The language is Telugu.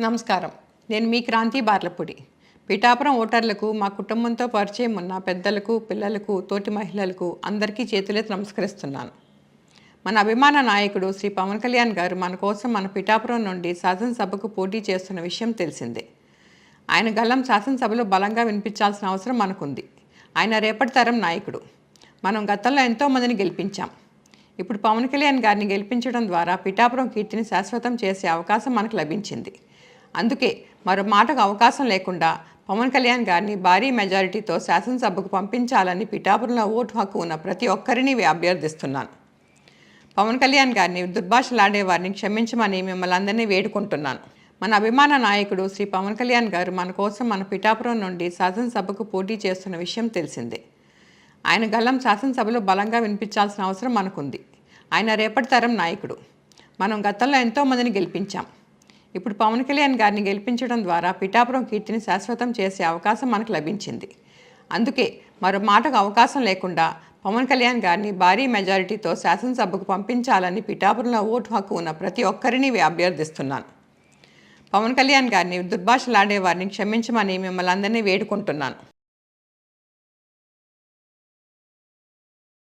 నమస్కారం. నేను మీ క్రాంతి బార్లపూడి. పిఠాపురం ఓటర్లకు మా కుటుంబంతో పరిచయం ఉన్న పెద్దలకు పిల్లలకు తోటి మహిళలకు అందరికీ చేతులెత్తి నమస్కరిస్తున్నాను. మన అభిమాన నాయకుడు శ్రీ పవన్ కళ్యాణ్ గారు మన కోసం మన పిఠాపురం నుండి శాసనసభకు పోటీ చేస్తున్న విషయం తెలిసిందే. ఆయన గల్లం శాసనసభలో బలంగా వినిపించాల్సిన అవసరం మనకుంది. ఆయన రేపటి తరం నాయకుడు. మనం గతంలో ఎంతోమందిని గెలిపించాం. ఇప్పుడు పవన్ కళ్యాణ్ గారిని గెలిపించడం ద్వారా పిఠాపురం కీర్తిని శాశ్వతం చేసే అవకాశం మనకు లభించింది. అందుకే మరో మాటకు అవకాశం లేకుండా పవన్ కళ్యాణ్ గారిని భారీ మెజారిటీతో శాసనసభకు పంపించాలని పిఠాపురంలో ఓటు హక్కు ఉన్న ప్రతి ఒక్కరిని అభ్యర్థిస్తున్నాను. పవన్ కళ్యాణ్ గారిని దుర్భాషలాడే వారిని క్షమించమని మిమ్మల్ని అందరినీ వేడుకుంటున్నాను. మన అభిమాన నాయకుడు శ్రీ పవన్ కళ్యాణ్ గారు మన కోసం మన పిఠాపురం నుండి శాసనసభకు పోటీ చేస్తున్న విషయం తెలిసిందే. ఆయన గల్లం శాసనసభలో బలంగా వినిపించాల్సిన అవసరం మనకుంది. ఆయన రేపటి తరం నాయకుడు. మనం గతంలో ఎంతోమందిని గెలిపించాం. ఇప్పుడు పవన్ కళ్యాణ్ గారిని గెలిపించడం ద్వారా పిఠాపురం కీర్తిని శాశ్వతం చేసే అవకాశం మనకు లభించింది. అందుకే మరో మాటకు అవకాశం లేకుండా పవన్ కళ్యాణ్ గారిని భారీ మెజారిటీతో శాసనసభకు పంపించాలని పిఠాపురంలో ఓటు హక్కు ఉన్న ప్రతి ఒక్కరిని అభ్యర్థిస్తున్నాను. పవన్ కళ్యాణ్ గారిని దుర్భాషలాడే వారిని క్షమించమని మిమ్మల్ని అందరినీ వేడుకుంటున్నాను.